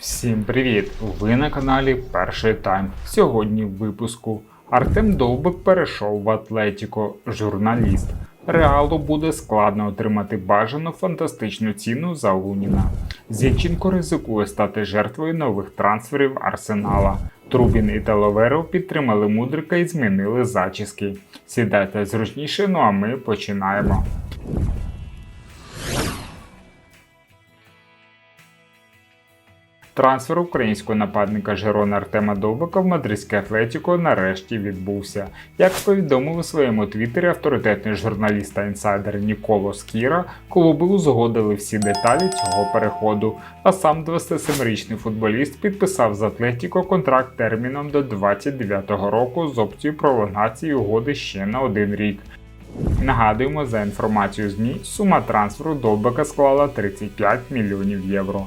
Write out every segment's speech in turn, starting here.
Всім привіт! Ви на каналі Перший Тайм. Сьогодні в випуску Артем Довбик перейшов в Атлетіко, журналіст. Реалу буде складно отримати бажану фантастичну ціну за Луніна. Зінченко ризикує стати жертвою нових трансферів Арсенала. Трубін і Теловеров підтримали мудрика і змінили зачіски. Сідайте зручніше, ну а ми починаємо. Трансфер українського нападника Жерона Артема Довбика в мадридське Атлетіко нарешті відбувся. Як повідомив у своєму твіттері авторитетний журналіст та інсайдер Ніколо Скіра, клуби узгодили всі деталі цього переходу. А сам 27-річний футболіст підписав з Атлетіко контракт терміном до 29-го року з опцією пролонгації угоди ще на один рік. Нагадуємо, за інформацією ЗМІ, сума трансферу Довбика склала 35 мільйонів євро.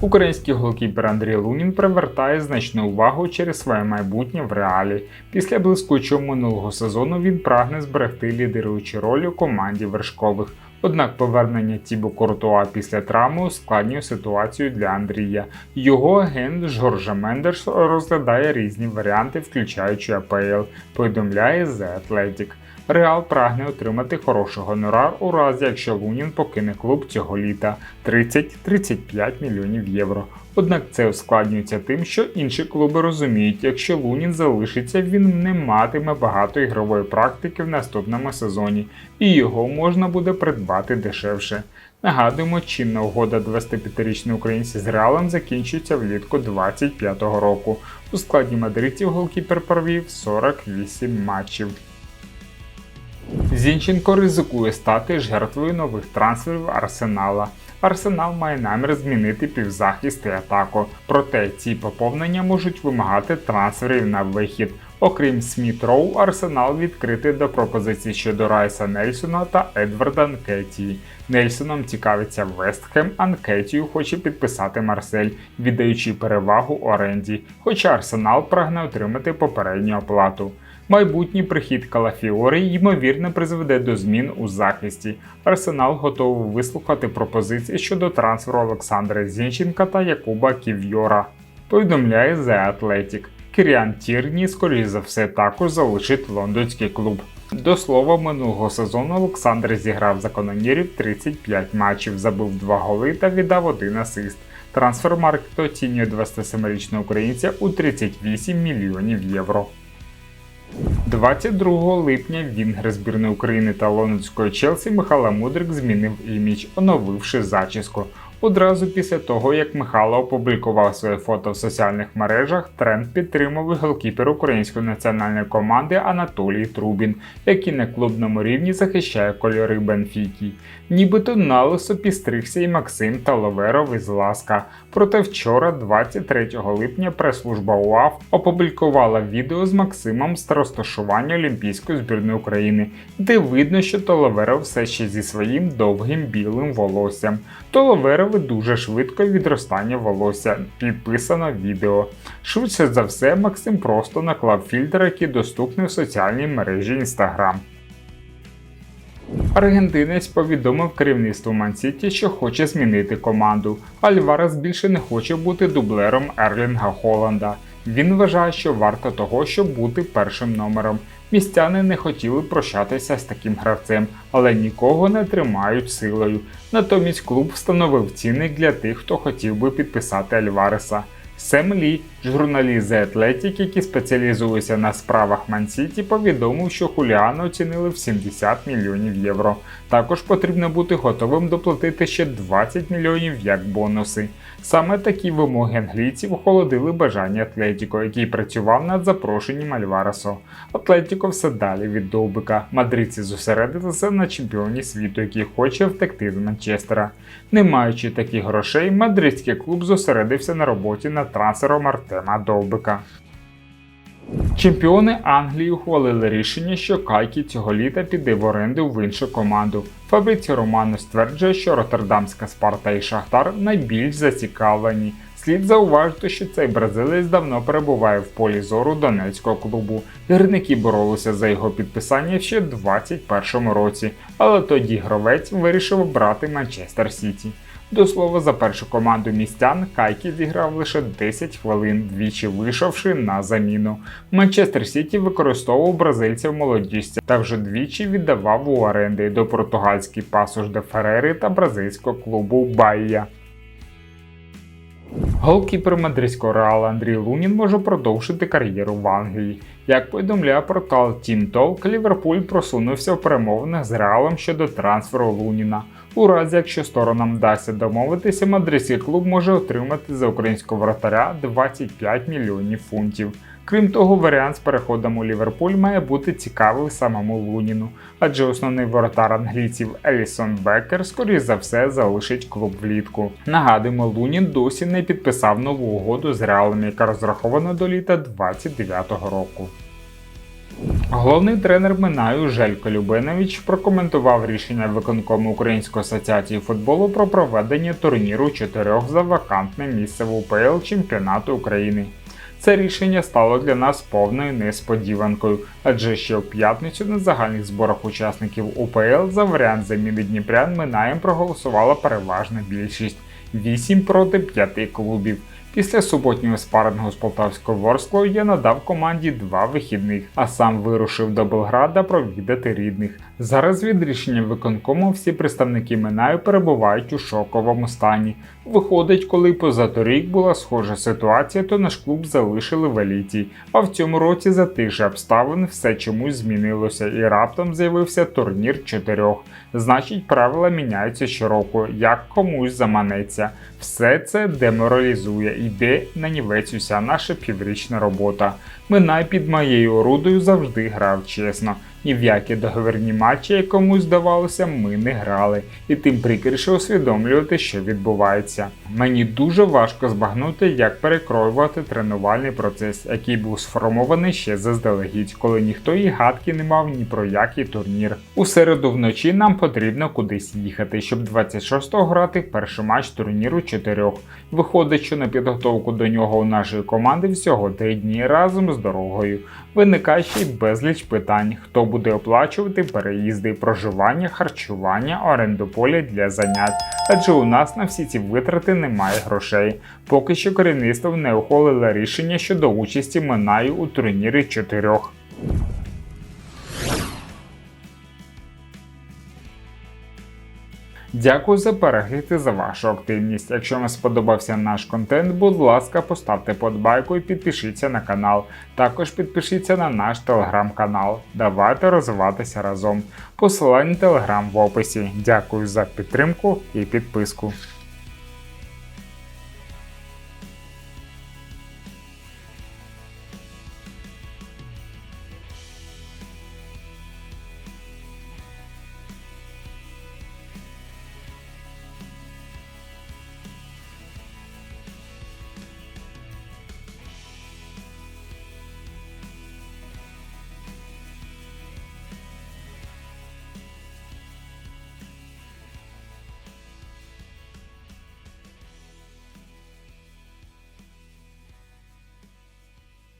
Український голкіпер Андрій Лунін привертає значну увагу через своє майбутнє в реалі. Після блискучого минулого сезону він прагне зберегти лідируючу роль у команді вершкових. Однак повернення Тібо Куртуа після травми ускладнює ситуацію для Андрія. Його агент Жоржа Мендерс розглядає різні варіанти, включаючи АПЛ, повідомляє The Athletic. Реал прагне отримати хороший гонорар у разі, якщо Лунін покине клуб цього літа 30-35 мільйонів євро. Однак це ускладнюється тим, що інші клуби розуміють, якщо Лунін залишиться, він не матиме багато ігрової практики в наступному сезоні, і його можна буде придбати дешевше. Нагадуємо, чинна угода 25-річного українця з Реалом закінчується влітку 25-го року. У складі мадридців голкіпер провів 48 матчів. Зінченко ризикує стати жертвою нових трансферів Арсенала. Арсенал має намір змінити півзахист і атаку, проте ці поповнення можуть вимагати трансферів на вихід. Окрім Сміт Роу, Арсенал відкритий до пропозицій щодо Райса Нельсона та Едварда Нкетії. Нельсоном цікавиться Вестхем, а Нкетію хоче підписати Марсель, віддаючи перевагу оренді, хоча Арсенал прагне отримати попередню оплату. Майбутній прихід Калафіори ймовірно призведе до змін у захисті. Арсенал готовий вислухати пропозиції щодо трансферу Олександра Зінченка та Якуба Ків'йора. Повідомляє The Athletic. Кіріан Тірні, скоріш за все, також залишить лондонський клуб. До слова, минулого сезону Олександр зіграв за канонірів 35 матчів, забив 2 голи та віддав один асист. Трансфермаркет оцінює 27-річного українця у 38 мільйонів євро. 22 липня Вінгер збірної України та лондонської Челсі Михайло Мудрик змінив імідж, оновивши зачіску. Одразу після того, як Михайло опублікував своє фото в соціальних мережах, тренд підтримав голкіпер української національної команди Анатолій Трубін, який на клубному рівні захищає кольори Бенфіки. Нібито на лисо і Максим Таловеров із Ласка. Проте вчора, 23 липня, прес-служба УАФ опублікувала відео з Максимом з розташування Олімпійської збірної України, де видно, що Толоверов все ще зі своїм довгим білим волоссям. Толоверови дуже швидко відростання волосся, підписано відео. Швидше за все, Максим просто наклав фільтр, який доступний в соціальній мережі Instagram. Аргентинець повідомив керівництву Мансіті, що хоче змінити команду. Альварес більше не хоче бути дублером Ерлінга Холланда. Він вважає, що варто того, щоб бути першим номером. Містяни не хотіли прощатися з таким гравцем, але нікого не тримають силою. Натомість клуб встановив цінник для тих, хто хотів би підписати Альвареса. Сем Лі, журналіст The Athletic, який спеціалізується на справах Мансіті, повідомив, що Хуліану оцінили в 70 мільйонів євро. Також потрібно бути готовим доплатити ще 20 мільйонів як бонуси. Саме такі вимоги англійців охолодили бажання Атлетіко, який працював над запрошенням Альваресо. Атлетіко все далі від довбика. Мадридці зосередилися на чемпіоні світу, який хоче втекти з Манчестера. Не маючи таких грошей, мадридський клуб зосередився на роботі над трансфером Артема Довбика. Чемпіони Англії ухвалили рішення, що Кайкі цього літа піде в оренду в іншу команду. Фабриці Романо стверджує, що Роттердамська Спарта і Шахтар найбільш зацікавлені. Слід зауважити, що цей бразилець давно перебуває в полі зору донецького клубу. Гірники боролися за його підписання ще в 2021 році, але тоді гравець вирішив брати Манчестер Сіті. До слова, за першу команду містян Кайкі зіграв лише 10 хвилин, двічі вийшовши на заміну. Манчестер Сіті використовував бразильця в молодіжці та вже двічі віддавав у оренди до португальський пасуш де Ферери та бразильського клубу Байя. Голкіпер мадридського реала Андрій Лунін може продовжити кар'єру в Англії. Як повідомляє портал Team Talk, Ліверпуль просунувся в перемовинах з реалом щодо трансферу Луніна. У разі, якщо сторонам вдасться домовитися, мадридський клуб може отримати за українського вратаря 25 мільйонів фунтів. Крім того, варіант з переходом у Ліверпуль має бути цікавий самому Луніну, адже основний воротар англійців Елісон Беккер, скоріш за все, залишить клуб влітку. Нагадуємо, Лунін досі не підписав нову угоду з реалом, яка розрахована до літа 29-го року. Головний тренер Минаю Желько Любенович прокоментував рішення виконкому Української асоціації футболу про проведення турніру чотирьох за вакантне місце в УПЛ чемпіонату України. Це рішення стало для нас повною несподіванкою, адже ще в п'ятницю на загальних зборах учасників УПЛ за варіант заміни Дніпрян Минаєм проголосувала переважна більшість 8 проти 5 клубів. Після суботнього спарингу з полтавською Ворсклою я надав команді два вихідних, а сам вирушив до Белграда провідати рідних. Зараз від рішення виконкому всі представники Минаю перебувають у шоковому стані. Виходить, коли позаторік була схожа ситуація, то наш клуб залишили в еліті. А в цьому році за тих же обставин все чомусь змінилося і раптом з'явився турнір чотирьох. Значить, правила міняються щороку, як комусь заманеться. Все це деморалізує, йде на нівець уся наша піврічна робота. Минай під моєю орудою завжди грав чесно. Ні в які договірні матчі, як комусь здавалося, ми не грали, і тим прикріше усвідомлювати, що відбувається. Мені дуже важко збагнути, як перекроювати тренувальний процес, який був сформований ще заздалегідь, коли ніхто і гадки не мав ні про який турнір. У середу вночі нам потрібно кудись їхати, щоб 26-го грати перший матч турніру чотирьох. Виходить, що на підготовку до нього у нашої команди всього три дні разом з дорогою. Виникає ще й безліч питань, хто буде оплачувати переїзди, проживання, харчування, оренду поля для занять. Адже у нас на всі ці витрати немає грошей. Поки що керівництво не ухвалило рішення щодо участі Минаю у турнірі чотирьох. Дякую за перегляд і за вашу активність. Якщо вам сподобався наш контент, будь ласка, поставте подбайку і підпишіться на канал. Також підпишіться на наш телеграм-канал. Давайте розвиватися разом. Посилання телеграм в описі. Дякую за підтримку і підписку.